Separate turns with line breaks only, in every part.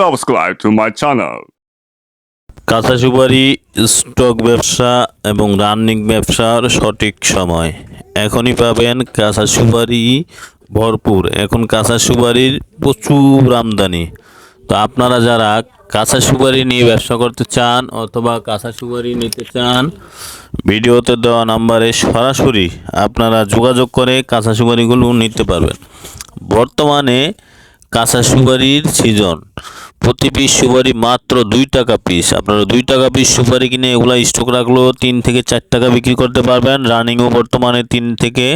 subscribe to my channel.
কাঁচা সুপারি stock ব্যবসা এবং রানিং ব্যবসার সঠিক সময়। এখনই পাবেন কাঁচা সুপারি ভরপুর। এখন কাঁচা সুপারির প্রচুর আমদানি। তো আপনারা যারা কাঁচা সুপারি নিয়ে ব্যবসা করতে চান অথবা কাঁচা সুপারি নিতে চান, ভিডিওতে দেওয়া নাম্বারে সরাসরি আপনারা যোগাযোগ করে কাঁচা সুপারিগুলো নিতে পারবেন। বর্তমানে কাঁচা সুপারির সিজন প্রতি পিস সুপারি মাত্র দুই টাকা পিস আপনারা দুই টাকা পিস সুপারি কিনে এগুলা স্টক রাখলেও তিন থেকে চার টাকা বিক্রি করতে পারবেন। রানিংও বর্তমানে তিন থেকে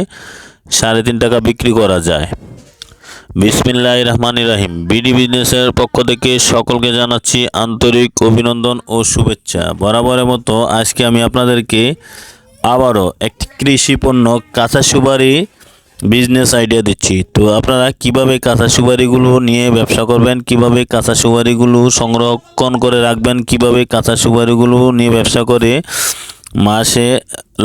সাড়ে তিন টাকা বিক্রি করা যায়। বিসমিল্লাহ রহমান রাহিম। বিডি বিজনেসের পক্ষ থেকে সকলকে জানাচ্ছি আন্তরিক অভিনন্দন ও শুভেচ্ছা। বরাবরের মতো আজকে আমি আপনাদেরকে আবারও একটি কৃষি পণ্য কাঁচা সুপারি বিজনেস আইডিয়া দিচ্ছি। তো আপনারা কীভাবে কাঁচা সুপারিগুলো নিয়ে ব্যবসা করবেন, কীভাবে কাঁচা সুপারিগুলো সংরক্ষণ করে রাখবেন, কীভাবে কাঁচা সুপারিগুলো নিয়ে ব্যবসা করে মাসে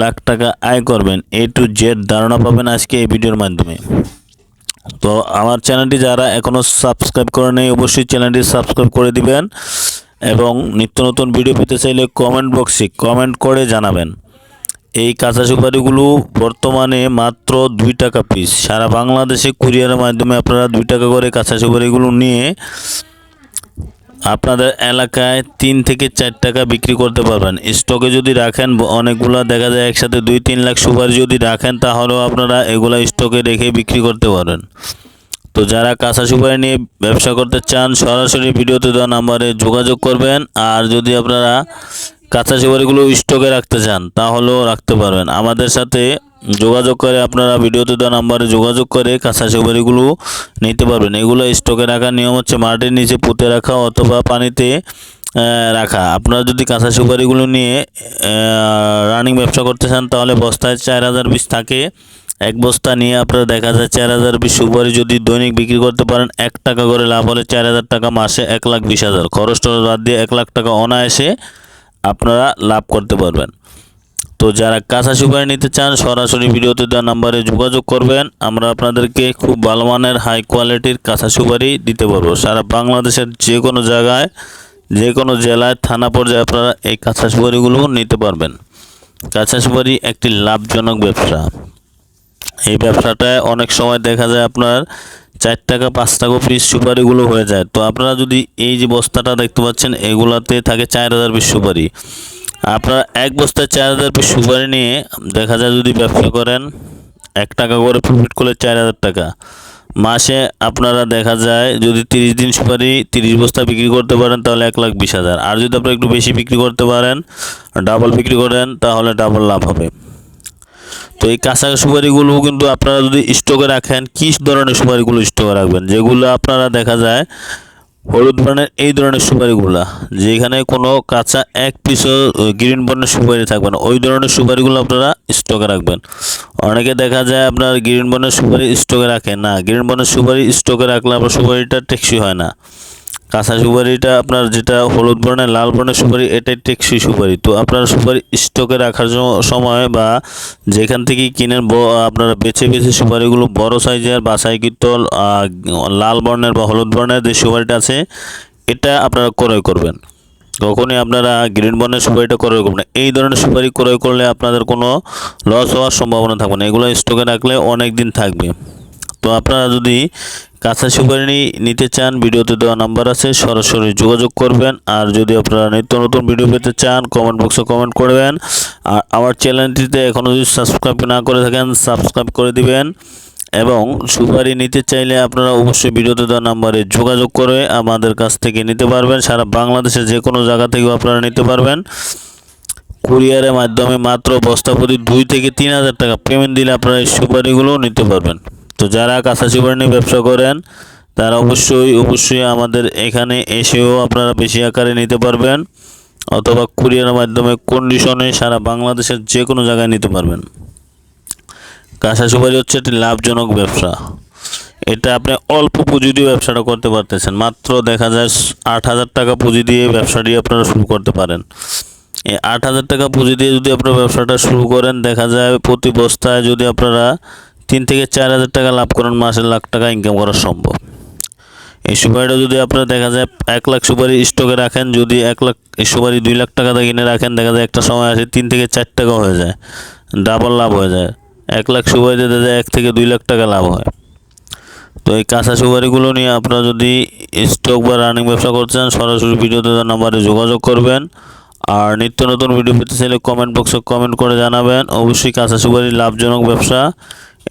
লাখ টাকা আয় করবেন এ টু জেড ধারণা পাবেন আজকে এই ভিডিওর মাধ্যমে। তো আমার চ্যানেলটি যারা এখনও সাবস্ক্রাইব করে নেই, অবশ্যই চ্যানেলটি সাবস্ক্রাইব করে দিবেন এবং নিত্য নতুন ভিডিও পেতে চাইলে কমেন্ট বক্সে কমেন্ট করে জানাবেন। এই কাঁচা সুপারিগুলো বর্তমানে মাত্র দুই টাকা পিস সারা বাংলাদেশে কুরিয়ারের মাধ্যমে আপনারা দুই টাকা করে কাঁচা সুপারিগুলো নিয়ে আপনাদের এলাকায় তিন থেকে চার টাকা বিক্রি করতে পারবেন। স্টকে যদি রাখেন, অনেকগুলা দেখা যায় একসাথে দুই, তিন লাখ সুপারি যদি রাখেন, তাহলেও আপনারা এগুলা স্টকে রেখে বিক্রি করতে পারেন। তো যারা কাঁচা সুপারি নিয়ে ব্যবসা করতে চান, সরাসরি ভিডিওতে দেওয়া নাম্বারে যোগাযোগ করবেন। আর যদি আপনারা কাঁচা সুপারিগুলো স্টকে রাখতে চান, তাহলেও রাখতে পারবেন। আমাদের সাথে যোগাযোগ করে আপনারা ভিডিওতে দেওয়া নাম্বারে যোগাযোগ করে কাঁচা সুপারিগুলো নিতে পারবেন। এগুলো স্টকে রাখার নিয়ম হচ্ছে মাটির নিচে পুঁতে রাখা অথবা পানিতে রাখা। আপনারা যদি কাঁচা সুপারিগুলো নিয়ে রানিং ব্যবসা করতে চান, তাহলে বস্তায় চার হাজার পিস থাকে। এক বস্তা নিয়ে আপনারা দেখা যায় চার হাজার বিশ সুপারি যদি দৈনিক বিক্রি করতে পারেন, এক টাকা করে লাভ হলে চার হাজার টাকা মাসে এক লাখ বিশ হাজার। খরচ টরচ বাদ দিয়ে এক লাখ টাকা অনায়াসে আপনারা লাভ করতে পারবেন। তো যারা কাঁচা সুপারি নিতে চান, সরাসরি ভিডিওতে দেওয়া নাম্বারে যোগাযোগ করবেন। আমরা আপনাদেরকে খুব ভালো মানের হাই কোয়ালিটির কাঁচা সুপারি দিতে পারব। সারা বাংলাদেশের যে কোনো জায়গায় যে কোনো জেলায়, থানা পর্যায়ে আপনারা এই কাঁচা সুপারিগুলো নিতে পারবেন। কাঁচা সুপারি একটি লাভজনক ব্যবসা। এই ব্যবসাটায় অনেক সময় দেখা যায় আপনার চার টাকা, পাঁচ টাকা পিস সুপারিগুলো হয়ে যায়। তো আপনারা যদি এই যে বস্তাটা দেখতে পাচ্ছেন, এগুলাতে থাকে চার হাজার পিস সুপারি। আপনারা এক বস্তায় চার হাজার পিস সুপারি নিয়ে দেখা যায় যদি ব্যবসা করেন, এক টাকা করে প্রফিট করলে চার হাজার টাকা। মাসে আপনারা দেখা যায় যদি তিরিশ দিন সুপারি তিরিশ বস্তা বিক্রি করতে পারেন, তাহলে এক লাখ বিশ হাজার। আর যদি আপনারা একটু বেশি বিক্রি করতে পারেন, ডাবল বিক্রি করেন, তাহলে ডাবল লাভ হবে। তো এই কাঁচা সুপারিগুলো কিন্তু আপনারা যদি স্টকে রাখেন, কী ধরনের সুপারিগুলো স্টকে রাখবেন? যেগুলো আপনারা দেখা যায় হলুদ বর্ণের এই ধরনের সুপারিগুলা, যেখানে কোনো কাঁচা এক পিসও গ্রিন বর্ণের সুপারি থাকবে না, ওই ধরনের সুপারিগুলো আপনারা স্টকে রাখবেন। অনেকে দেখা যায় আপনার গ্রিন বর্ণের সুপারি স্টকে রাখে না গ্রিন বর্ণের সুপারি স্টকে রাখলে আপনার সুপারিটা টেকসই হয় না। কাঁচা সুপারিটা আপনার যেটা হলুদ বর্ণের লাল বর্ণের সুপারি এটাই টেকসই সুপারি। তো আপনার সুপারি স্টকে রাখার সময় বা যেখান থেকে কিনেন আপনারা বেছে বেছে সুপারিগুলো বড় সাইজের বাসাইকৃত আহ, লাল বর্ণের বা হলুদ বর্ণের যে সুপারিটা আছে এটা আপনারা ক্রয় করবেন। কখনই আপনারা গ্রিন বর্ণের সুপারিটা ক্রয় করবেন এই ধরনের সুপারি ক্রয় করলে আপনাদের কোনো লস হওয়ার সম্ভাবনা থাকবে না। এগুলো স্টকে রাখলে অনেক দিন থাকবে। তো আপনারা যদি কাঁচা সুপারি নিতে চান, ভিডিওতে দেওয়া নাম্বার আছে, সরাসরি যোগাযোগ করবেন। আর যদি আপনারা নিত্য নতুন ভিডিও পেতে চান কমেন্ট বক্সে কমেন্ট করবেন আর আমার চ্যানেলটিতে এখনও যদি সাবস্ক্রাইব না করে থাকেন সাবস্ক্রাইব করে দিবেন। এবং সুপারি নিতে চাইলে আপনারা অবশ্যই ভিডিওতে দেওয়া নাম্বারে যোগাযোগ করে আমাদের কাছ থেকে নিতে পারবেন। সারা বাংলাদেশের যে কোনো জায়গা থেকেও আপনারা নিতে পারবেন। কুরিয়ারের মাধ্যমে মাত্র বস্তা প্রতি দুই থেকে তিন হাজার টাকা পেমেন্ট দিলে আপনারা এই সুপারিগুলো নিতে পারবেন। তো যারা কাঁচা সুপারি নিয়ে ব্যবসা করেন, তারা অবশ্যই অবশ্যই আমাদের এখানে এসেও আপনারা বেশি আকারে নিতে পারবেন, অথবা কুরিয়ারের মাধ্যমে কন্ডিশনে সারা বাংলাদেশের যে কোনো জায়গায় নিতে পারবেন। কাঁচা সুপারি হচ্ছে একটি লাভজনক ব্যবসা। এটা আপনি অল্প পুঁজি দিয়ে ব্যবসাটা করতে পারতেছেন, মাত্র দেখা যায় আট হাজার টাকা পুঁজি দিয়ে ব্যবসাটি আপনারা শুরু করতে পারেন। এই আট হাজার টাকা পুঁজি দিয়ে যদি আপনার ব্যবসাটা শুরু করেন, দেখা যায় প্রতি বস্তায় যদি আপনারা তিন থেকে চার হাজার টাকা লাভ করেন, মাসে লাখ টাকা ইনকাম করা সম্ভব। এই সুপারিটা যদি আপনার দেখা যায় এক লাখ সুপারি স্টকে রাখেন, যদি এক লাখ সুপারি দুই লাখ টাকা কিনে রাখেন, দেখা যায় একটা সময় আসে তিন থেকে চার টাকা হয়ে যায় ডাবল লাভ হয়ে যায়। এক লাখ সুপারিতে দেখা যায় এক থেকে দুই লাখ টাকা লাভ হয়। তো এই কাঁচা সুপারিগুলো নিয়ে আপনারা যদি স্টক বা রানিং ব্যবসা করতে চান, সরাসরি ভিডিওতে নাম্বারে যোগাযোগ করবেন। আর নিত্য নতুন ভিডিও পেতে চাইলে কমেন্ট বক্সে কমেন্ট করে জানাবেন। অবশ্যই কাঁচা সুপারি লাভজনক ব্যবসা।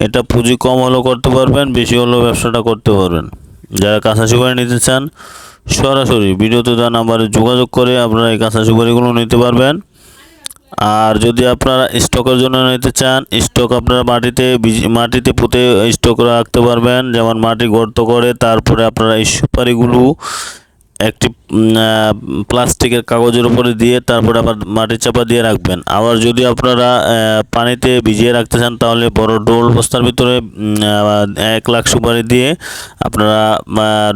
এটা পুঁজি কম হলেও করতে পারবেন, বেশি হলেও ব্যবসাটা করতে পারবেন। যারা কাঁচা সুপারি নিতে চান, সরাসরি ভিডিওতে দেওয়া নাম্বারে যোগাযোগ করে আপনারা এই কাঁচা সুপারিগুলো নিতে পারবেন। আর যদি আপনারা স্টকের জন্য নিতে চান, স্টক আপনারা মাটিতে মাটিতে পুঁতে স্টক রাখতে পারবেন। যেমন মাটি গর্ত করে, তারপরে আপনারা এই সুপারিগুলো একটি প্লাস্টিকের কাগজের উপরে দিয়ে তারপরে আবার মাটি চাপা দিয়ে রাখবেন। আবার যদি আপনারা পানিতে ভিজিয়ে রাখতে চান, তাহলে বড় ডোল বস্তার ভিতরে এক লাখ সুপারি দিয়ে আপনারা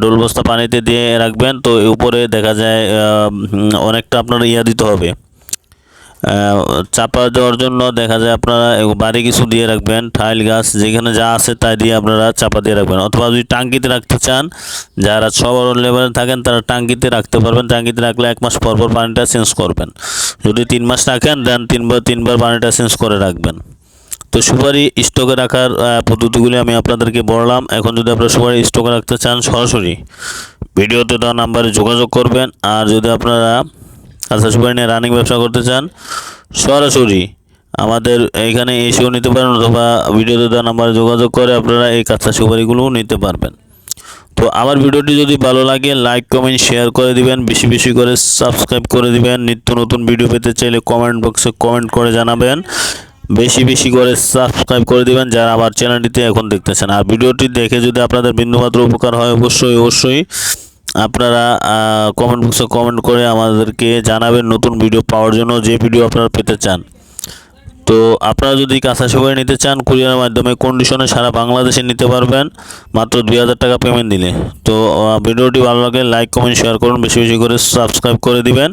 ডোল বস্তা পানিতে দিয়ে রাখবেন। তো উপরে দেখা যায় অনেকটা আপনার ইয়া দিতে হবে। চাপা দেওয়ার জন্য দেখা যায় আপনারা বাড়ি কিছু দিয়ে রাখবেন ঠাইল গাছ, যেখানে যা আছে তাই দিয়ে আপনারা চাপা দিয়ে রাখবেন। অথবা যদি টাঙ্কিতে রাখতে চান, যারা সবার লেভেলে থাকেন, তারা টাঙ্কিতে রাখতে পারবেন। টাঙ্কিতে রাখলে এক মাস পর পর পানিটা চেঞ্জ করবেন। যদি তিন মাস রাখেন দেন তিনবার তিনবার পানিটা চেঞ্জ করে রাখবেন। তো সুপারি স্টকে রাখার পদ্ধতিগুলি আমি আপনাদেরকে বললাম। এখন যদি আপনারা সুপারি স্টকে রাখতে চান, সরাসরি ভিডিওতে দেওয়া নাম্বারে যোগাযোগ করবেন। আর যদি আপনারা কাঁচা সুপারি নিয়ে রানিং ব্যবসা করতে চান, সরাসরি আমাদের এইখানে এসেও নিতে পারেন অথবা ভিডিওতে দেওয়া নাম্বারে যোগাযোগ করে আপনারা এই কাঁচা সুপারিগুলোও নিতে পারবেন। তো আমার ভিডিওটি যদি ভালো লাগে লাইক কমেন্ট শেয়ার করে দিবেন, বেশি বেশি করে সাবস্ক্রাইব করে দিবেন, নিত্য নতুন ভিডিও পেতে চাইলে কমেন্ট বক্সে কমেন্ট করে জানাবেন, বেশি বেশি করে সাবস্ক্রাইব করে দিবেন যারা আমার চ্যানেলটিতে এখন দেখতেছেন। আর ভিডিওটি দেখে যদি আপনাদের বিন্দুমাত্র উপকার হয়, অবশ্যই অবশ্যই আপনারা কমেন্ট বক্সে কমেন্ট করে আমাদেরকে জানাবেন নতুন ভিডিও পাওয়ার জন্য যে ভিডিও আপনারা পেতে চান। তো আপনারা যদি কাঁচা সবাই নিতে চান, কুরিয়ারের মাধ্যমে কন্ডিশনে সারা বাংলাদেশে নিতে পারবেন, মাত্র দুই হাজার টাকা পেমেন্ট দিলে। তো ভিডিওটি ভালো লাগে লাইক কমেন্ট শেয়ার করুন, বেশি বেশি করে সাবস্ক্রাইব করে দিবেন।